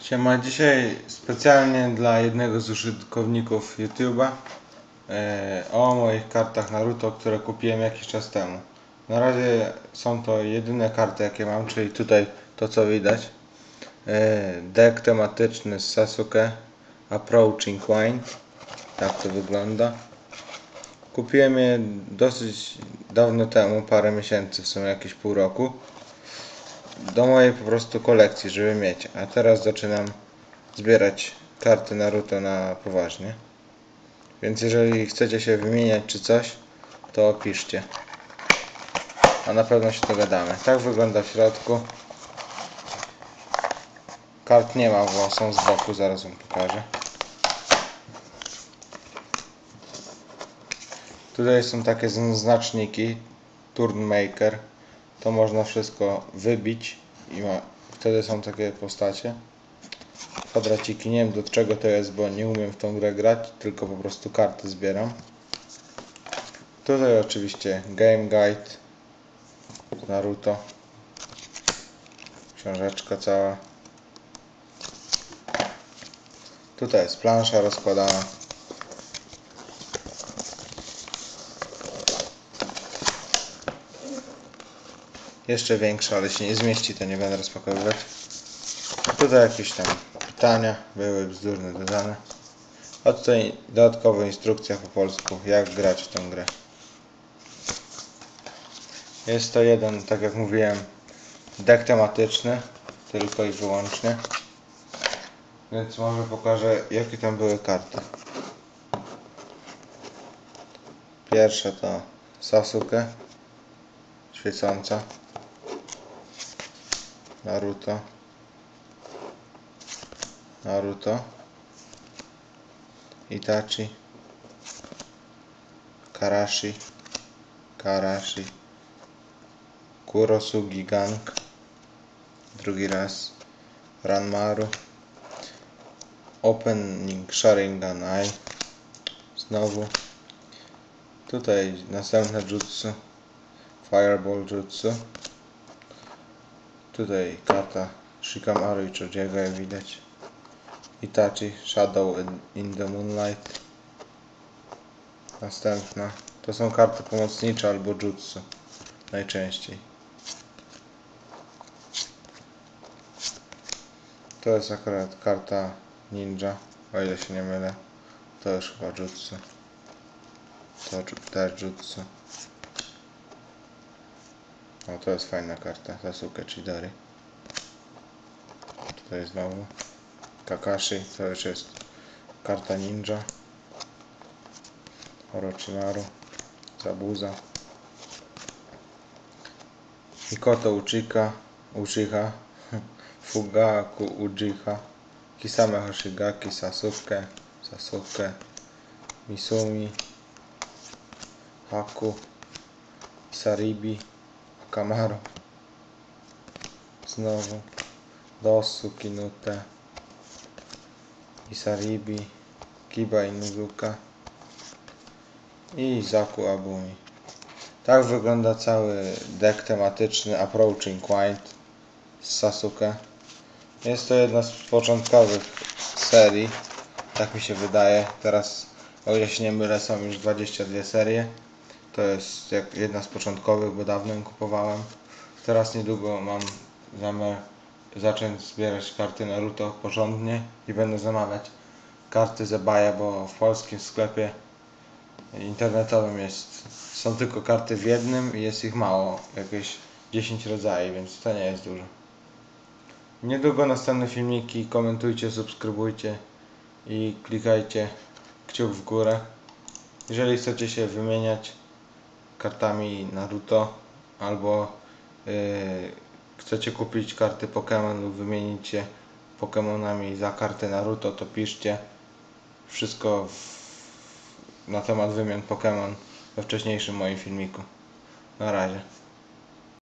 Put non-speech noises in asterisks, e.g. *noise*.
Siema, dzisiaj specjalnie dla jednego z użytkowników YouTube'a e, o moich kartach Naruto, które kupiłem jakiś czas temu. Na razie są to jedyne karty jakie mam, czyli tutaj to co widać. E, deck tematyczny z Sasuke Approaching Wind. Tak to wygląda. Kupiłem je dosyć dawno temu, parę miesięcy, w sumie jakieś pół roku do mojej po prostu kolekcji, żeby mieć. A teraz zaczynam zbierać karty Naruto na poważnie. Więc jeżeli chcecie się wymieniać czy coś, to piszcie. A na pewno się dogadamy. Tak wygląda w środku. Kart nie ma, bo są z boku, zaraz wam pokażę. Tutaj są takie znaczniki Turnmaker to można wszystko wybić i ma, wtedy są takie postacie. Kwadraciki, nie wiem do czego to jest, bo nie umiem w tą grę grać, tylko po prostu karty zbieram. Tutaj oczywiście Game Guide Naruto. Książeczka cała. Tutaj jest plansza rozkładana. Jeszcze większa, ale się nie zmieści, to nie będę rozpakowywać. Tutaj jakieś tam pytania były bzdurne dodane. A tutaj dodatkowo instrukcja po polsku, jak grać w tę grę. Jest to jeden, tak jak mówiłem, deck tematyczny, tylko i wyłącznie. Więc może pokażę, jakie tam były karty. Pierwsza to Sasuke, świecąca. Naruto. Naruto. Itachi. Karashi. Karashi. Kurosugi Gang drugi raz. Ranmaru. Opening Sharingan Eye. Znowu. Tutaj następne jutsu Fireball Jutsu Tutaj karta Shikamaru i Chojiego jak widać. Itachi Shadow in- the Moonlight. Następna. To są karty pomocnicze albo jutsu. Najczęściej. To jest akurat karta ninja, o ile się nie mylę. To już chyba jutsu. To też jutsu. O, to jest fajna karta. Sasuke Chidori. Tutaj znowu. Kakashi. To już jest karta ninja. Orochimaru. Zabuza. Hikoto Uchika. Uchiha. *laughs* Fugaku Uchiha. Kisame Hoshigaki. Sasuke. Sasuke. Misumi. Haku. Saribi. Kamaru. Znowu. Dosu, Kinute. Isaribi. Kiba Inuzuka. I Zaku Abumi. Tak wygląda cały deck tematyczny Approaching Wind z Sasuke. Jest to jedna z początkowych serii. Tak mi się wydaje. Teraz, o ile się nie mylę, są już 22 serie. To jest jak jedna z początkowych, bo dawno ją kupowałem. Teraz niedługo mam zamiar zacząć zbierać karty Naruto porządnie i będę zamawiać karty Zebaja, bo w polskim sklepie internetowym jest są tylko karty w jednym i jest ich mało, jakieś 10 rodzajów, więc to nie jest dużo. Niedługo następne filmiki, komentujcie, subskrybujcie i klikajcie kciuk w górę. Jeżeli chcecie się wymieniać kartami Naruto albo yy, chcecie kupić karty Pokémon lub wymienić się Pokémonami za kartę Naruto, to piszcie wszystko w, na temat wymian Pokémon we wcześniejszym moim filmiku. Na razie.